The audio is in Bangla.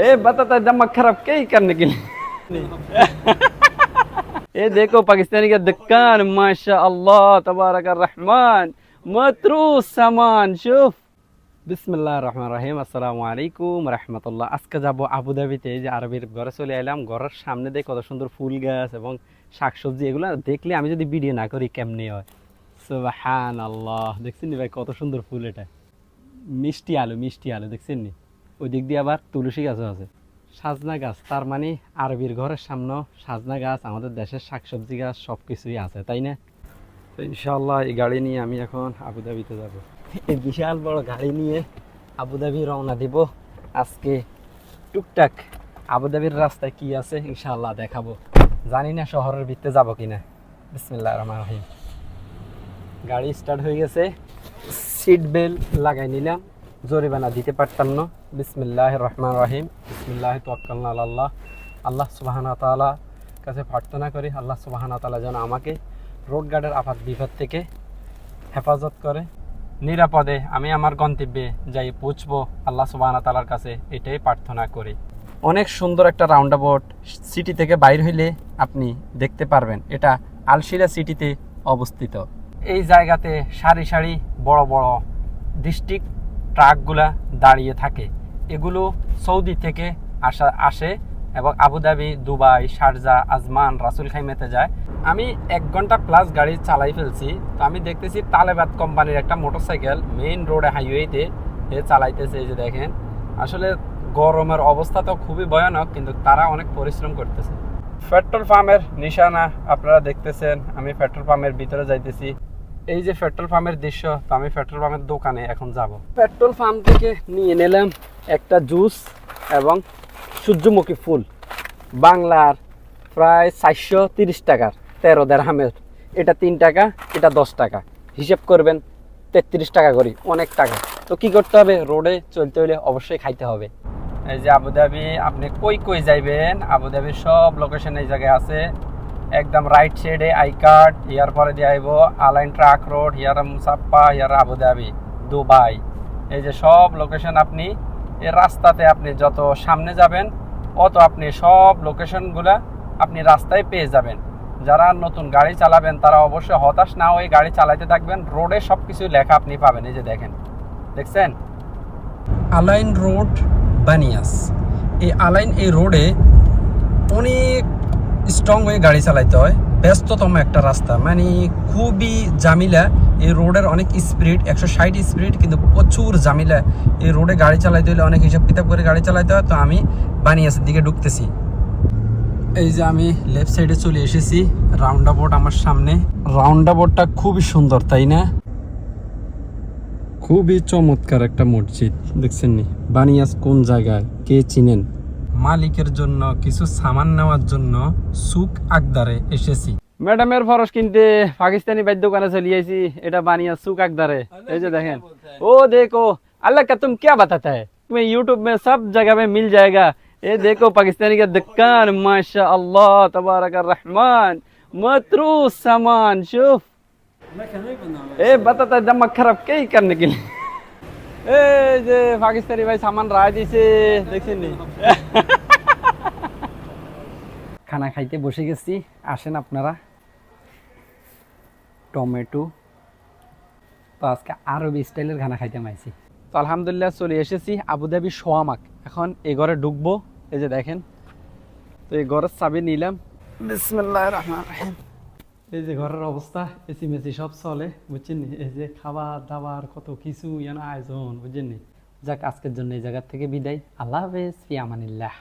ए बताता है दिमाग खराब कई करने के लिए ये देखो पाकिस्तानी का दुकान माशा अल्लाह तबारक रहमान मतरूस सामान शुफ বিসমিল্লাহ রহমান রহিম আসসালামু আলাইকুম রহমতুল্লাহ আজকে যাব আবুধাবিতে এই যে আরবির ঘরে চলে এলাম ঘরের সামনে দিয়ে কত সুন্দর ফুল গাছ এবং শাকসবজি এগুলো দেখলে আমি যদি ভিডিও না করি কেমনি হয় সুবাহান আল্লাহ দেখছেন নি ভাই কত সুন্দর ফুল এটা মিষ্টি আলু মিষ্টি আলু দেখছেন নি ওই দিক দিয়ে আবার তুলসী গাছও আছে। সাজনা গাছ, তার মানে আরবির ঘরের সামনেও সাজনা গাছ, আমাদের দেশের শাকসবজি গাছ সব কিছুই আছে, তাই না? তো ইনশাল্লাহ এই গাড়ি নিয়ে আমি এখন আবুধাবিতে যাব। এই বিশাল বড় গাড়ি নিয়ে আবুধাবি রওনা দিব। আজকে টুকটাক আবুধাবির রাস্তায় কি আছে ইনশাল্লাহ দেখাবো। জানি না শহরের ভিতরে যাব কিনা। বিসমিল্লাহ রহমান রহিম। গাড়ি স্টার্ট হয়ে গেছে। সিট বেল্ট লাগাই নিলাম। জরিমানা দিতে পারতাম না। বিসমিল্লাহ রহমান রহিম। বিসমিল্লাহ তোয়াক্কালনা আল্লাহ আল্লাহ সুবাহানা তালা কাছে প্রার্থনা করি, আল্লাহ সুবাহানা তালা যেন আমাকে রোড গার্ডের আপাত বিপদ থেকে হেফাজত করে। নিরাপদে আমি আমার গন্তব্যে যাই পৌঁছবো, আল্লাহ সুবাহানা তালার কাছে এটাই প্রার্থনা করি। অনেক সুন্দর একটা রাউন্ড অ্যাবাউট সিটি থেকে বাইর হইলে আপনি দেখতে পারবেন, এটা আলশিরা সিটিতে অবস্থিত। এই জায়গাতে সারি সারি বড় বড় ডিস্ট্রিক্ট ট্রাকগুলা দাঁড়িয়ে থাকে। এগুলো সৌদি থেকে আসা, আসে এবং আবুধাবি দুবাই, শারজা, আজমান, রাসুল খাইমেতে যায়। আমি এক ঘণ্টা প্লাস গাড়ি চালাই ফেলছি, তো আমি দেখতেছি তালেবাদ কোম্পানির একটা মোটরসাইকেল মেইন রোডে হাইওয়েতে এ চালাইতেছে এই যে দেখেন। আসলে গরমের অবস্থা তো খুবই ভয়ানক, কিন্তু তারা অনেক পরিশ্রম করতেছে। পেট্রোল পাম্পের নিশানা আপনারা দেখতেছেন, আমি পেট্রোল পাম্পের ভিতরে যাইতেছি। এই যে পেট্রোল পাম্পের দৃশ্য, তো আমি পেট্রোল পাম্পের দোকানে এখন যাব। পেট্রোল পাম্প থেকে নিয়ে নিলাম একটা জুস এবং সূর্যমুখী ফুল। বাংলার প্রায় চারশো তিরিশ টাকার, তেরো দেড়হামের। এটা তিন টাকা, এটা দশ টাকা। হিসেব করবেন, তেত্রিশ টাকা করি, অনেক টাকা। তো কি করতে হবে? রোডে চলতে হলে অবশ্যই খাইতে হবে। এই যে আবুধাবি, আপনি কই কই যাইবেন? আবুধাবির সব লোকেশন এই জায়গায় আছে। একদম রাইট সাইডে আই কার্ড ইয়ার পরে দিয়ে আইব আলাইন ট্রাক রোড ইয়ার মুসাপ্পা, ইয়ার আবুধাবি, দুবাই। এই যে সব লোকেশন আপনি এই রাস্তাতে আপনি যত সামনে যাবেন, অত আপনি সব লোকেশনগুলো আপনি রাস্তায় পেয়ে যাবেন। যারা নতুন গাড়ি চালাবেন, তারা অবশ্যই হতাশ না হয়ে গাড়ি চালাতে থাকবেন। রোডে সব কিছু লেখা আপনি পাবেন, এই যে দেখেন। দেখছেন? আলাইন রোড বানিয়াস এই আলাইন এই রোডে অনেক স্ট্রং হয়ে গাড়ি চালাইতে হয়। ব্যস্ততম একটা রাস্তা। মানে খুবই জামিলা এই রোডের অনেক স্পিড, একশো ষাট স্পিড, কিন্তু প্রচুর জামিলা এই রোডে গাড়ি চালাইতে হলে অনেক হিসাব কিতাব করে গাড়ি চালাইতে হয়। তো আমি বানিয়াসের দিকে ঢুকতেছি। এই যে আমি লেফট সাইডে চলে এসেছি। রাউন্ড অ্যাবাউট আমার সামনে। রাউন্ড অ্যাবাউটটা খুবই সুন্দর, তাই না? খুবই চমৎকার একটা মসজিদ দেখছেন নি বানিয়াস কোন জায়গায়? কে চিনেন? মালিকের জন্য কিছু সামান নেওয়ার জন্য সুক আকদারে এসেছি ম্যাডামের ফরস কিনতে পাকিস্তানি বাইর দোকানে চলে আইছি এটা বানিয়া সুক আকদারে এই যে দেখেন ও দেখো अल्लाह का तुम क्या बताता है तुम्हें यूट्यूब में सब जगह में मिल जाएगा ये देखो पाकिस्तानी का दुकान माशा अल्लाह तबारक रहमान मतरूस सामान शुफ ए बताता है दिमाग खराब कई करने के लिए এই যে পাকিস্তানি ভাই সামান রায় দিছে খানা খাইতে বসে গেছি, আসেন আপনারা। টমেটো, তো আজকে আরবি স্টাইলের খানা খাইতে মাইছি। তো আলহামদুলিল্লাহ চলে এসেছি আবুধাবি সোয়ামাক। এখন এই ঘরে ঢুকবো, এই যে দেখেন। তো এই ঘরের চাবি নিলাম। বিসমিল্লাহ রহমান রহিম। এই যে ঘরের অবস্থা, এসি মেসি সব চলে, বুঝছেন? এই যে খাবার দাবার কত কিছু যেন আয়োজন, বুঝছেন? যাক, আজকের জন্য এই জায়গার থেকে বিদায় আল্লাহ হাফেজ, ফি আমানিল্লাহ